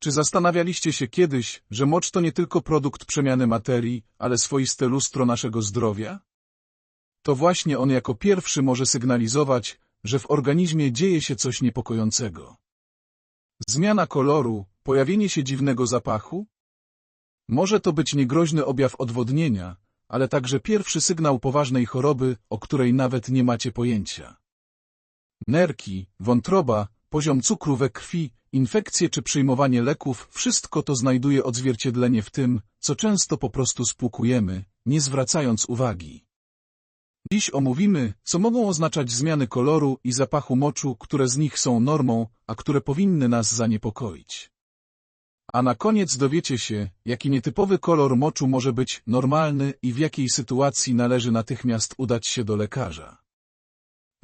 Czy zastanawialiście się kiedyś, że mocz to nie tylko produkt przemiany materii, ale swoiste lustro naszego zdrowia? To właśnie on jako pierwszy może sygnalizować, że w organizmie dzieje się coś niepokojącego. Zmiana koloru, pojawienie się dziwnego zapachu? Może to być niegroźny objaw odwodnienia, ale także pierwszy sygnał poważnej choroby, o której nawet nie macie pojęcia. Nerki, wątroba, poziom cukru we krwi, infekcje czy przyjmowanie leków, wszystko to znajduje odzwierciedlenie w tym, co często po prostu spłukujemy, nie zwracając uwagi. Dziś omówimy, co mogą oznaczać zmiany koloru i zapachu moczu, które z nich są normą, a które powinny nas zaniepokoić. A na koniec dowiecie się, jaki nietypowy kolor moczu może być normalny i w jakiej sytuacji należy natychmiast udać się do lekarza.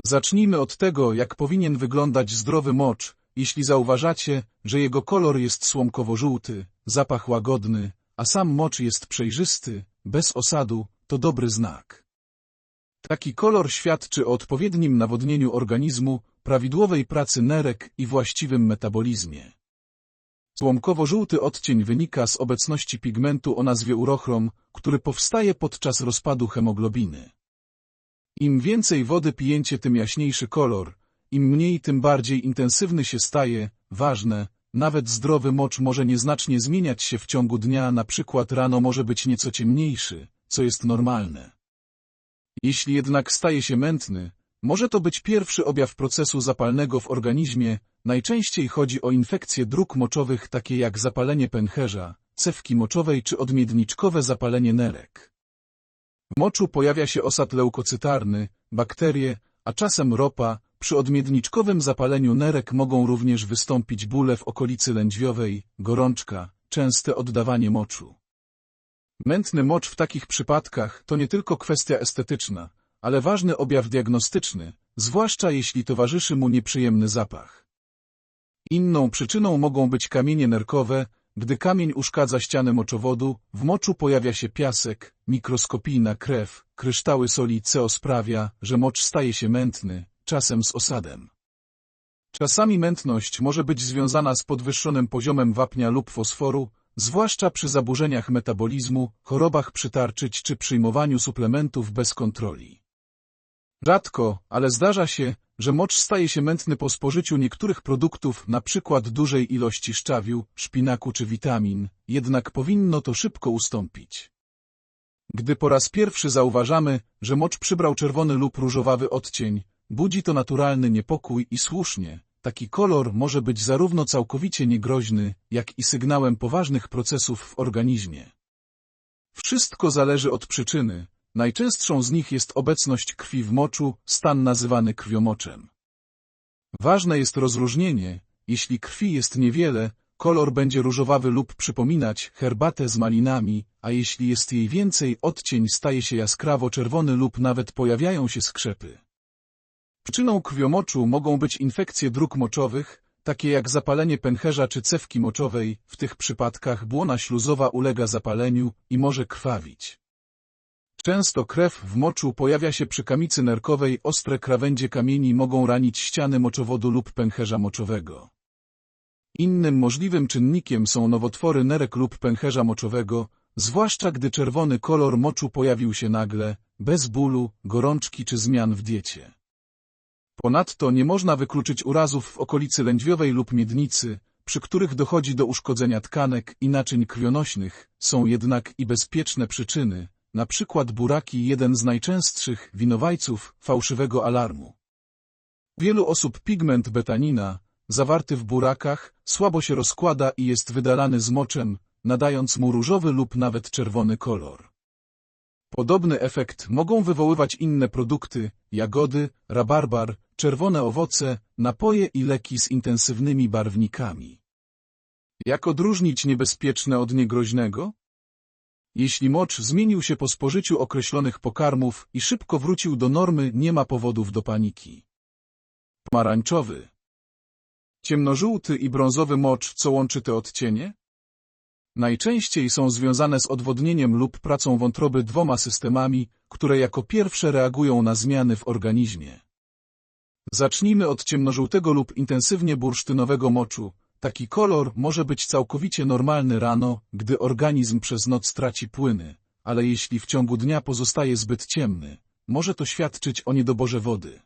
Zacznijmy od tego, jak powinien wyglądać zdrowy mocz, jeśli zauważacie, że jego kolor jest słomkowo-żółty, zapach łagodny, a sam mocz jest przejrzysty, bez osadu, to dobry znak. Taki kolor świadczy o odpowiednim nawodnieniu organizmu, prawidłowej pracy nerek i właściwym metabolizmie. Słomkowo-żółty odcień wynika z obecności pigmentu o nazwie urochrom, który powstaje podczas rozpadu hemoglobiny. Im więcej wody pijecie, tym jaśniejszy kolor, im mniej, tym bardziej intensywny się staje, ważne, nawet zdrowy mocz może nieznacznie zmieniać się w ciągu dnia, na przykład rano może być nieco ciemniejszy, co jest normalne. Jeśli jednak staje się mętny, może to być pierwszy objaw procesu zapalnego w organizmie, najczęściej chodzi o infekcje dróg moczowych takie jak zapalenie pęcherza, cewki moczowej czy odmiedniczkowe zapalenie nerek. W moczu pojawia się osad leukocytarny, bakterie, a czasem ropa, przy odmiedniczkowym zapaleniu nerek mogą również wystąpić bóle w okolicy lędźwiowej, gorączka, częste oddawanie moczu. Mętny mocz w takich przypadkach to nie tylko kwestia estetyczna, ale ważny objaw diagnostyczny, zwłaszcza jeśli towarzyszy mu nieprzyjemny zapach. Inną przyczyną mogą być kamienie nerkowe, gdy kamień uszkadza ścianę moczowodu, w moczu pojawia się piasek, mikroskopijna krew, kryształy soli CO sprawia, że mocz staje się mętny, czasem z osadem. Czasami mętność może być związana z podwyższonym poziomem wapnia lub fosforu, zwłaszcza przy zaburzeniach metabolizmu, chorobach przytarczyć czy przyjmowaniu suplementów bez kontroli. Rzadko, ale zdarza się, że mocz staje się mętny po spożyciu niektórych produktów, np. dużej ilości szczawiu, szpinaku czy witamin, jednak powinno to szybko ustąpić. Gdy po raz pierwszy zauważamy, że mocz przybrał czerwony lub różowawy odcień, budzi to naturalny niepokój i słusznie, Taki kolor może być zarówno całkowicie niegroźny, jak i sygnałem poważnych procesów w organizmie. Wszystko zależy od przyczyny. Najczęstszą z nich jest obecność krwi w moczu, stan nazywany krwiomoczem. Ważne jest rozróżnienie. Jeśli krwi jest niewiele, kolor będzie różowawy lub przypominać herbatę z malinami, a jeśli jest jej więcej, odcień staje się jaskrawo-czerwony lub nawet pojawiają się skrzepy. Przyczyną krwiomoczu mogą być infekcje dróg moczowych, takie jak zapalenie pęcherza czy cewki moczowej, w tych przypadkach błona śluzowa ulega zapaleniu i może krwawić. Często krew w moczu pojawia się przy kamicy nerkowej, ostre krawędzie kamieni mogą ranić ściany moczowodu lub pęcherza moczowego. Innym możliwym czynnikiem są nowotwory nerek lub pęcherza moczowego, zwłaszcza gdy czerwony kolor moczu pojawił się nagle, bez bólu, gorączki czy zmian w diecie. Ponadto nie można wykluczyć urazów w okolicy lędźwiowej lub miednicy, przy których dochodzi do uszkodzenia tkanek i naczyń krwionośnych, są jednak i bezpieczne przyczyny, na przykład buraki jeden z najczęstszych winowajców fałszywego alarmu. Wielu osób pigment betanina, zawarty w burakach, słabo się rozkłada i jest wydalany z moczem, nadając mu różowy lub nawet czerwony kolor. Podobny efekt mogą wywoływać inne produkty, jagody, rabarbar, czerwone owoce, napoje i leki z intensywnymi barwnikami. Jak odróżnić niebezpieczne od niegroźnego? Jeśli mocz zmienił się po spożyciu określonych pokarmów i szybko wrócił do normy, nie ma powodów do paniki. Pomarańczowy. Ciemnożółty i brązowy mocz, co łączy te odcienie? Najczęściej są związane z odwodnieniem lub pracą wątroby dwoma systemami, które jako pierwsze reagują na zmiany w organizmie. Zacznijmy od ciemnożółtego lub intensywnie bursztynowego moczu, Taki kolor może być całkowicie normalny rano, gdy organizm przez noc traci płyny, ale jeśli w ciągu dnia pozostaje zbyt ciemny, może to świadczyć o niedoborze wody.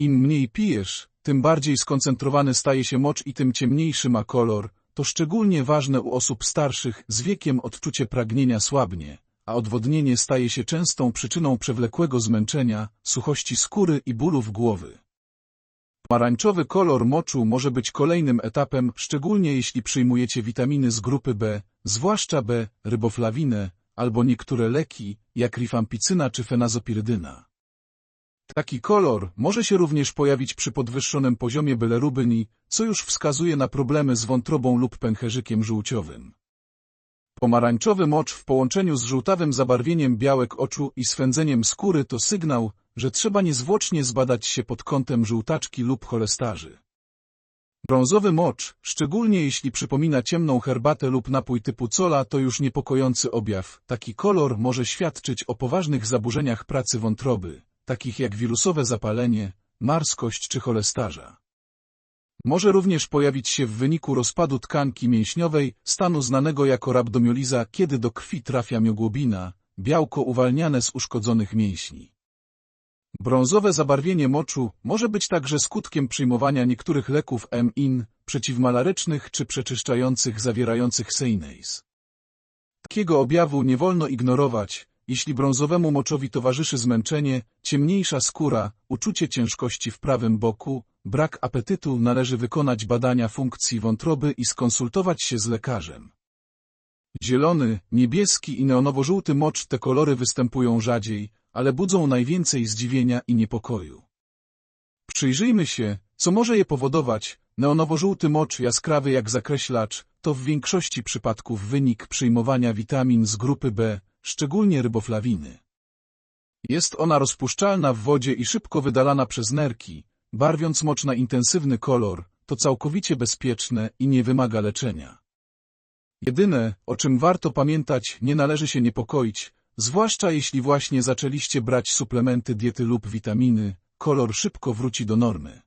Im mniej pijesz, tym bardziej skoncentrowany staje się mocz i tym ciemniejszy ma kolor, to szczególnie ważne u osób starszych, z wiekiem odczucie pragnienia słabnie, a odwodnienie staje się częstą przyczyną przewlekłego zmęczenia, suchości skóry i bólów głowy. Pomarańczowy kolor moczu może być kolejnym etapem, szczególnie jeśli przyjmujecie witaminy z grupy B, zwłaszcza B, ryboflawinę, albo niektóre leki, jak rifampicyna czy fenazopirydyna. Taki kolor może się również pojawić przy podwyższonym poziomie bilerubyni, co już wskazuje na problemy z wątrobą lub pęcherzykiem żółciowym. Pomarańczowy mocz w połączeniu z żółtawym zabarwieniem białek oczu i swędzeniem skóry to sygnał, że trzeba niezwłocznie zbadać się pod kątem żółtaczki lub cholestarzy. Brązowy mocz, szczególnie jeśli przypomina ciemną herbatę lub napój typu cola, to już niepokojący objaw. Taki kolor może świadczyć o poważnych zaburzeniach pracy wątroby, takich jak wirusowe zapalenie, marskość czy cholestarza. Może również pojawić się w wyniku rozpadu tkanki mięśniowej, stanu znanego jako rabdomioliza, kiedy do krwi trafia mioglobina, białko uwalniane z uszkodzonych mięśni. Brązowe zabarwienie moczu może być także skutkiem przyjmowania niektórych leków M-in, przeciwmalarycznych czy przeczyszczających zawierających seinase. Takiego objawu nie wolno ignorować, jeśli brązowemu moczowi towarzyszy zmęczenie, ciemniejsza skóra, uczucie ciężkości w prawym boku, brak apetytu, należy wykonać badania funkcji wątroby i skonsultować się z lekarzem. Zielony, niebieski i neonowo-żółty mocz te kolory występują rzadziej, ale budzą najwięcej zdziwienia i niepokoju. Przyjrzyjmy się, co może je powodować. Neonowo-żółty mocz jaskrawy jak zakreślacz to w większości przypadków wynik przyjmowania witamin z grupy B, szczególnie ryboflawiny. Jest ona rozpuszczalna w wodzie i szybko wydalana przez nerki, barwiąc mocz na intensywny kolor, to całkowicie bezpieczne i nie wymaga leczenia. Jedyne, o czym warto pamiętać, nie należy się niepokoić, zwłaszcza jeśli właśnie zaczęliście brać suplementy diety lub witaminy, kolor szybko wróci do normy.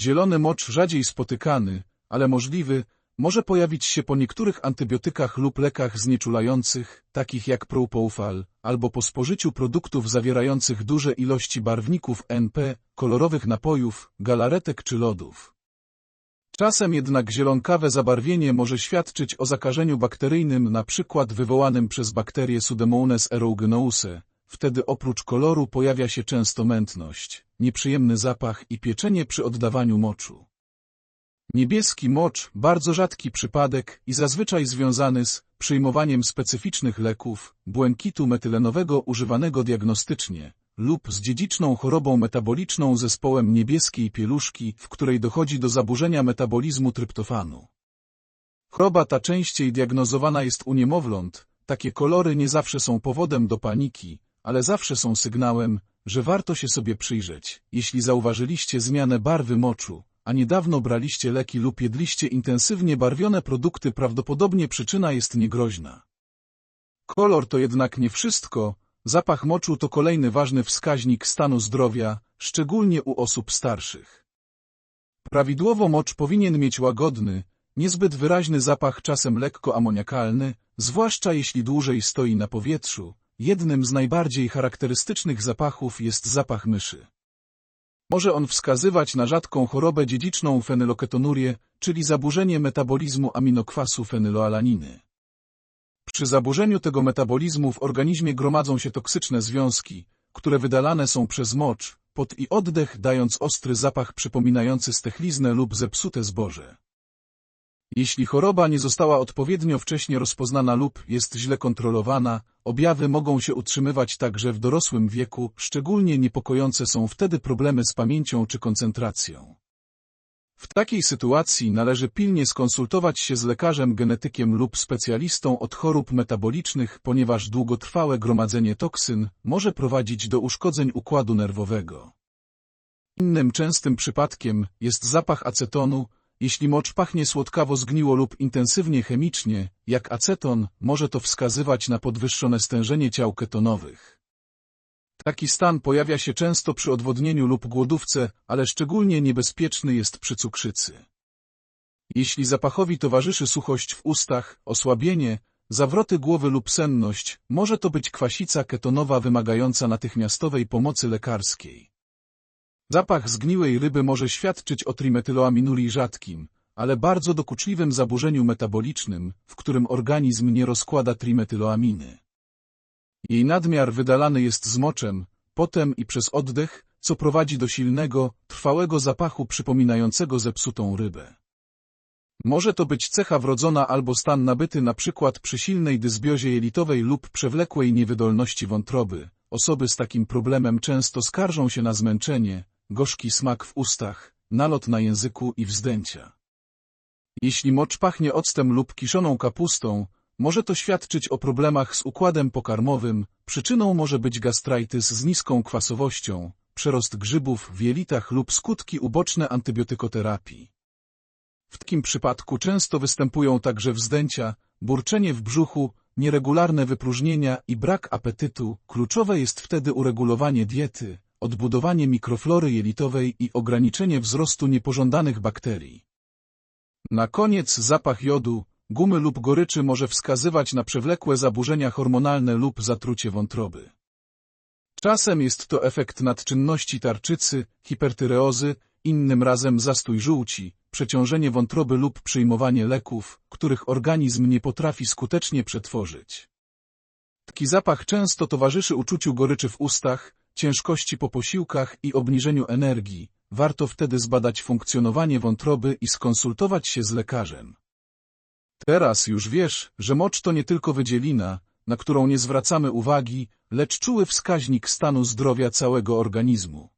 Zielony mocz rzadziej spotykany, ale możliwy, może pojawić się po niektórych antybiotykach lub lekach znieczulających, takich jak Propofol, albo po spożyciu produktów zawierających duże ilości barwników NP, kolorowych napojów, galaretek czy lodów. Czasem jednak zielonkawe zabarwienie może świadczyć o zakażeniu bakteryjnym np. wywołanym przez bakterię Pseudomonas aeruginouse. Wtedy oprócz koloru pojawia się często mętność, nieprzyjemny zapach i pieczenie przy oddawaniu moczu. Niebieski mocz, bardzo rzadki przypadek i zazwyczaj związany z przyjmowaniem specyficznych leków, błękitu metylenowego używanego diagnostycznie, lub z dziedziczną chorobą metaboliczną zespołem niebieskiej pieluszki, w której dochodzi do zaburzenia metabolizmu tryptofanu. Choroba ta częściej diagnozowana jest u niemowląt, takie kolory nie zawsze są powodem do paniki, ale zawsze są sygnałem, że warto się sobie przyjrzeć, jeśli zauważyliście zmianę barwy moczu, a niedawno braliście leki lub jedliście intensywnie barwione produkty prawdopodobnie przyczyna jest niegroźna. Kolor to jednak nie wszystko, zapach moczu to kolejny ważny wskaźnik stanu zdrowia, szczególnie u osób starszych. Prawidłowo mocz powinien mieć łagodny, niezbyt wyraźny zapach czasem lekko amoniakalny, zwłaszcza jeśli dłużej stoi na powietrzu. Jednym z najbardziej charakterystycznych zapachów jest zapach myszy. Może on wskazywać na rzadką chorobę dziedziczną fenyloketonurię, czyli zaburzenie metabolizmu aminokwasu fenyloalaniny. Przy zaburzeniu tego metabolizmu w organizmie gromadzą się toksyczne związki, które wydalane są przez mocz, pot i oddech, dając ostry zapach przypominający stechliznę lub zepsute zboże. Jeśli choroba nie została odpowiednio wcześnie rozpoznana lub jest źle kontrolowana, objawy mogą się utrzymywać także w dorosłym wieku, szczególnie niepokojące są wtedy problemy z pamięcią czy koncentracją. W takiej sytuacji należy pilnie skonsultować się z lekarzem genetykiem lub specjalistą od chorób metabolicznych, ponieważ długotrwałe gromadzenie toksyn może prowadzić do uszkodzeń układu nerwowego. Innym częstym przypadkiem jest zapach acetonu, jeśli mocz pachnie słodkawo zgniło lub intensywnie chemicznie, jak aceton, może to wskazywać na podwyższone stężenie ciał ketonowych. Taki stan pojawia się często przy odwodnieniu lub głodówce, ale szczególnie niebezpieczny jest przy cukrzycy. Jeśli zapachowi towarzyszy suchość w ustach, osłabienie, zawroty głowy lub senność, może to być kwasica ketonowa wymagająca natychmiastowej pomocy lekarskiej. Zapach zgniłej ryby może świadczyć o trimetyloaminuri rzadkim, ale bardzo dokuczliwym zaburzeniu metabolicznym, w którym organizm nie rozkłada trimetyloaminy. Jej nadmiar wydalany jest z moczem, potem i przez oddech, co prowadzi do silnego, trwałego zapachu przypominającego zepsutą rybę. Może to być cecha wrodzona albo stan nabyty na przykład przy silnej dysbiozie jelitowej lub przewlekłej niewydolności wątroby. Osoby z takim problemem często skarżą się na zmęczenie, gorzki smak w ustach, nalot na języku i wzdęcia. Jeśli mocz pachnie octem lub kiszoną kapustą, może to świadczyć o problemach z układem pokarmowym, przyczyną może być gastraitis z niską kwasowością, przerost grzybów w jelitach lub skutki uboczne antybiotykoterapii. W takim przypadku często występują także wzdęcia, burczenie w brzuchu, nieregularne wypróżnienia i brak apetytu. Kluczowe jest wtedy uregulowanie diety, odbudowanie mikroflory jelitowej i ograniczenie wzrostu niepożądanych bakterii. Na koniec zapach jodu, gumy lub goryczy może wskazywać na przewlekłe zaburzenia hormonalne lub zatrucie wątroby. Czasem jest to efekt nadczynności tarczycy, hipertyreozy, innym razem zastój żółci, przeciążenie wątroby lub przyjmowanie leków, których organizm nie potrafi skutecznie przetworzyć. Taki zapach często towarzyszy uczuciu goryczy w ustach, ciężkości po posiłkach i obniżeniu energii. Warto wtedy zbadać funkcjonowanie wątroby i skonsultować się z lekarzem. Teraz już wiesz, że mocz to nie tylko wydzielina, na którą nie zwracamy uwagi, lecz czuły wskaźnik stanu zdrowia całego organizmu.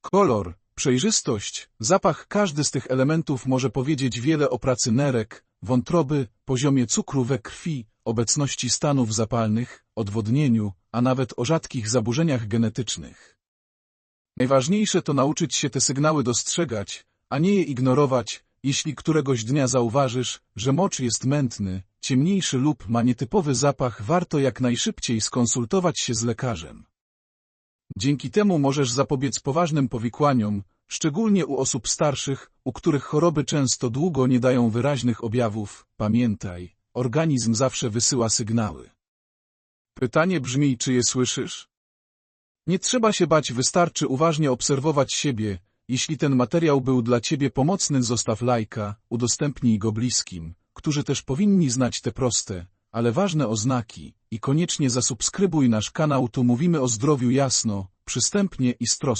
Kolor, przejrzystość, zapach każdy z tych elementów może powiedzieć wiele o pracy nerek, wątroby, poziomie cukru we krwi, obecności stanów zapalnych, odwodnieniu, a nawet o rzadkich zaburzeniach genetycznych. Najważniejsze to nauczyć się te sygnały dostrzegać, a nie je ignorować, jeśli któregoś dnia zauważysz, że mocz jest mętny, ciemniejszy lub ma nietypowy zapach, warto jak najszybciej skonsultować się z lekarzem. Dzięki temu możesz zapobiec poważnym powikłaniom, szczególnie u osób starszych, u których choroby często długo nie dają wyraźnych objawów. Pamiętaj, organizm zawsze wysyła sygnały. Pytanie brzmi, czy je słyszysz? Nie trzeba się bać, wystarczy uważnie obserwować siebie. Jeśli ten materiał był dla Ciebie pomocny, zostaw lajka, udostępnij go bliskim, którzy też powinni znać te proste, ale ważne oznaki i koniecznie zasubskrybuj nasz kanał, tu mówimy o zdrowiu jasno, przystępnie i z.